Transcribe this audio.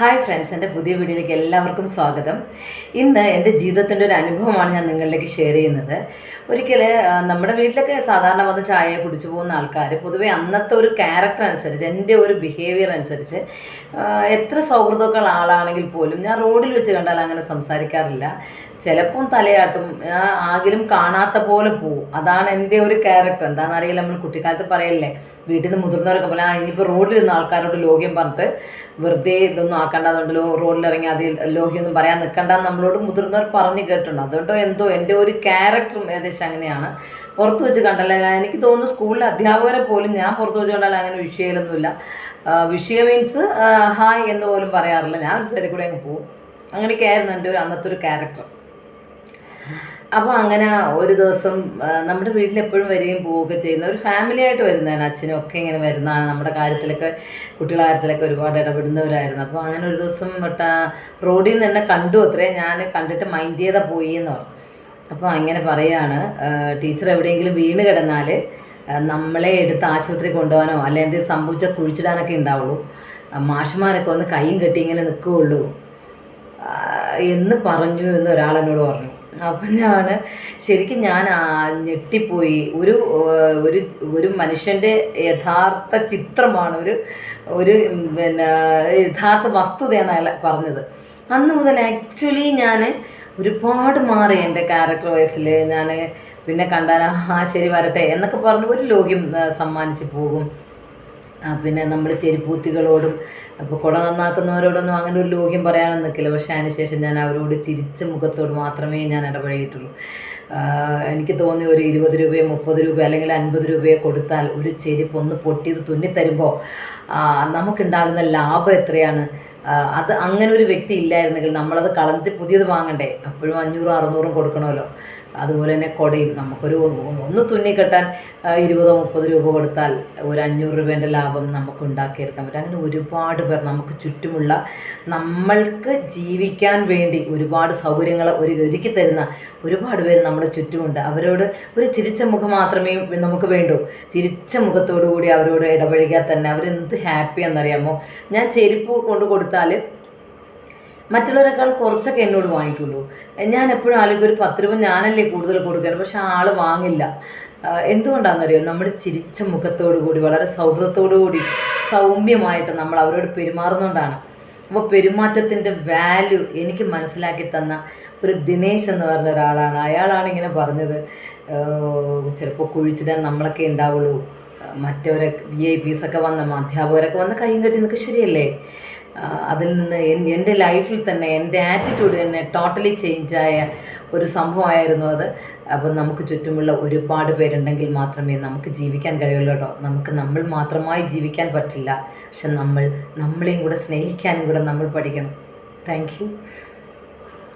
Hi friends എന്റെ പുതിയ വീഡിയോയിലേക്ക് എല്ലാവർക്കും സ്വാഗതം. ഇന്ന് എന്റെ ജീവിതത്തിന്റെ ഒരു അനുഭവമാണ് ഞാൻ നിങ്ങളിലേക്ക് ഷെയർ ചെയ്യുന്നത്. ഒരിക്കൽ നമ്മുടെ വീട്ടിലൊക്കെ സാധാരണ വന്ന് ചായ കുടിച്ചു പോകുന്ന ആൾക്കാർ പൊതുവെ അന്നത്തെ ഒരു ക്യാരക്ടർ അനുസരിച്ച് എന്റെ ഒരു ബിഹേവിയർ അനുസരിച്ച് എത്ര സൗഹൃദമൊക്കെ ഉള്ള ആളാണെങ്കിൽ പോലും ഞാൻ റോഡിൽ വെച്ച് കണ്ടാൽ അങ്ങനെ സംസാരിക്കാറില്ല. ചിലപ്പം തലയാട്ടും ആകിലും കാണാത്ത പോലെ പോവും. അതാണ് എന്റെ ഒരു ക്യാരക്ടർ എന്താണെന്ന് അറിയില്ല നമ്മൾ കുട്ടിക്കാലത്ത് പറയല്ലേ വീട്ടിൽ നിന്ന് മുതിർന്നവരൊക്കെ പോലെ ഇനിയിപ്പോൾ റോഡിലിരുന്ന ആൾക്കാരോട് ലോഹ്യം പറഞ്ഞിട്ട് വെറുതെ ഇതൊന്നും ആക്കണ്ട അതുകൊണ്ട് റോഡിലിറങ്ങി അതിൽ ലോഹിയൊന്നും പറയാൻ നിൽക്കണ്ട നമ്മളോട് മുതിർന്നവർ പറഞ്ഞു കേട്ടിട്ടുണ്ട്. അതുകൊണ്ടോ എന്തോ എന്റെ ഒരു ക്യാരക്ടറും ഏകദേശം അങ്ങനെയാണ്. പുറത്ത് വെച്ച് കണ്ടല്ല എനിക്ക് തോന്നുന്നു സ്കൂളിലെ അധ്യാപകരെ പോലും ഞാൻ പുറത്ത് വെച്ച് കണ്ടാൽ അങ്ങനെ വിഷയമില്ലൊന്നുമില്ല വിഷയ മീൻസ് ഹായ് എന്ന് പോലും പറയാറില്ല. ഞാൻ ഒരു സൈഡിൽ കൂടെ അങ്ങ് പോകും. അങ്ങനെയൊക്കെ ആയിരുന്നു എന്റെ ഒരു അന്നത്തെ ഒരു ക്യാരക്ടർ അപ്പോൾ അങ്ങനെ ഒരു ദിവസം നമ്മുടെ വീട്ടിൽ എപ്പോഴും വരികയും പോവുകയൊക്കെ ചെയ്യുന്ന ഒരു ഫാമിലി ആയിട്ട് വരുന്നതാണ് അച്ഛനും ഒക്കെ ഇങ്ങനെ വരുന്നതാണ്. നമ്മുടെ കാര്യത്തിലൊക്കെ കുട്ടികളുടെ കാര്യത്തിലൊക്കെ ഒരുപാട് ഇടപെടുന്നവരായിരുന്നു. അപ്പോൾ അങ്ങനെ ഒരു ദിവസം റോഡിൽ നിന്ന് തന്നെ കണ്ടു അത്രേ. ഞാൻ കണ്ടിട്ട് മൈൻഡ് ചെയ്ത പോയി എന്ന് പറഞ്ഞു. അപ്പോൾ അങ്ങനെ പറയാണ് ടീച്ചർ എവിടെയെങ്കിലും വീണ് കിടന്നാൽ നമ്മളെ എടുത്ത് ആശുപത്രി കൊണ്ടുപോകാനോ അല്ലെങ്കിൽ എന്തെങ്കിലും സംഭവിച്ചാൽ കുഴിച്ചിടാനൊക്കെ ഉണ്ടാവുള്ളൂ മാഷുമാരൊക്കെ ഒന്ന് കൈയും കെട്ടി ഇങ്ങനെ നിൽക്കുകയുള്ളൂ എന്ന് പറഞ്ഞു എന്ന് ഒരാൾ എന്നോട് പറഞ്ഞു. അപ്പം ഞാൻ ശരിക്കും ഞാൻ ഞെട്ടിപ്പോയി. ഒരു ഒരു ഒരു മനുഷ്യന്റെ യഥാർത്ഥ ചിത്രമാണ് ഒരു ഒരു പിന്നെ യഥാർത്ഥ വസ്തുതയാണ് അയാൾ പറഞ്ഞത്. അന്ന് മുതൽ ആക്ച്വലി ഞാൻ ഒരുപാട് മാറി എന്റെ ക്യാരക്ടർ വയസ്സിൽ ഞാൻ പിന്നെ കണ്ടാൽ ആ ശരി വരട്ടെ എന്നൊക്കെ പറഞ്ഞ് ഒരു ലോഹ്യം സമ്മാനിച്ച് പോകും. പിന്നെ നമ്മൾ ചെരുപ്പൂത്തികളോടും അപ്പോൾ കുട നന്നാക്കുന്നവരോടൊന്നും അങ്ങനെ ഒരു ലോക്യം പറയാനൊന്നും നിൽക്കില്ല പക്ഷേ അതിനുശേഷം ഞാൻ അവരോട് ചിരിച്ച മുഖത്തോട് മാത്രമേ ഞാൻ ഇടപഴകിയിട്ടുള്ളൂ. എനിക്ക് തോന്നി ഒരു ഇരുപത് രൂപയോ മുപ്പത് രൂപയോ അല്ലെങ്കിൽ അൻപത് രൂപയോ കൊടുത്താൽ ഒരു ചെരുപ്പ് ഒന്ന് പൊട്ടിയത് തുന്നിത്തരുമ്പോൾ നമുക്കുണ്ടാകുന്ന ലാഭം എത്രയാണ്? അത് അങ്ങനെ ഒരു വ്യക്തി ഇല്ലായിരുന്നെങ്കിൽ നമ്മളത് കളഞ്ഞിട്ട് പുതിയത് വാങ്ങണ്ടേ? അപ്പോഴും അഞ്ഞൂറും അറുന്നൂറും കൊടുക്കണമല്ലോ. അതുപോലെ തന്നെ കൊടയും. നമുക്കൊരു ഒന്ന് തുന്നിക്കെട്ടാൻ കെട്ടാൻ ഇരുപതോ മുപ്പത് രൂപ കൊടുത്താൽ ഒരു അഞ്ഞൂറ് രൂപേന്റെ ലാഭം നമുക്ക് ഉണ്ടാക്കിയെടുക്കാൻ പറ്റും. അങ്ങനെ ഒരുപാട് പേർ നമുക്ക് ചുറ്റുമുള്ള നമ്മൾക്ക് ജീവിക്കാൻ വേണ്ടി ഒരുപാട് സൗകര്യങ്ങൾ ഒരു ഒരുക്കി തരുന്ന ഒരുപാട് പേര് നമ്മുടെ ചുറ്റുമുണ്ട്. അവരോട് ഒരു ചിരിച്ച മുഖം മാത്രമേ നമുക്ക് വേണ്ടൂ. ചിരിച്ച മുഖത്തോടു കൂടി അവരോട് ഇടപഴകിയാൽ തന്നെ അവരെന്ത് ഹാപ്പിയാണെന്നറിയാമോ? ഞാൻ ചെരുപ്പ് കൊണ്ട് കൊടുത്താൽ മറ്റുള്ളവരെക്കാൾ കുറച്ചൊക്കെ എന്നോട് വാങ്ങിക്കുള്ളൂ. ഞാൻ എപ്പോഴും ആലോചിക്കും ഒരു പത്ത് രൂപ ഞാനല്ലേ കൂടുതൽ കൊടുക്കാൻ? പക്ഷെ ആൾ വാങ്ങില്ല. എന്തുകൊണ്ടാണെന്നറിയോ? നമ്മുടെ ചിരിച്ച മുഖത്തോടു കൂടി വളരെ സൗഹൃദത്തോടു കൂടി സൗമ്യമായിട്ട് നമ്മൾ അവരോട് പെരുമാറുന്നതുകൊണ്ടാണ് അപ്പോൾ പെരുമാറ്റത്തിന്റെ വാല്യൂ എനിക്ക് മനസ്സിലാക്കി തന്ന ഒരു ദിനേശ് എന്ന് പറഞ്ഞ ഒരാളാണ്. അയാളാണ് ഇങ്ങനെ പറഞ്ഞത് ചിലപ്പോൾ കുഴിച്ചിടാൻ നമ്മളൊക്കെ ഉണ്ടാവുള്ളൂ. മറ്റവരെ വി ഐ പീസൊക്കെ വന്ന അധ്യാപകരൊക്കെ വന്ന കൈയും കെട്ടി നിൽക്കുക ശരിയല്ലേ? അതിൽ നിന്ന് എൻ- എന്റെ ലൈഫിൽ തന്നെ എന്റെ ആറ്റിറ്റ്യൂഡ് തന്നെ ടോട്ടലി ചേഞ്ചായ ഒരു സംഭവമായിരുന്നു അത്. അപ്പം നമുക്ക് ചുറ്റുമുള്ള ഒരുപാട് പേരുണ്ടെങ്കിൽ മാത്രമേ നമുക്ക് ജീവിക്കാൻ കഴിയുള്ളൂ കേട്ടോ. നമുക്ക് നമ്മൾ മാത്രമായി ജീവിക്കാൻ പറ്റില്ല. പക്ഷെ നമ്മൾ നമ്മളെയും കൂടെ സ്നേഹിക്കാനും കൂടെ നമ്മൾ പഠിക്കണം. താങ്ക്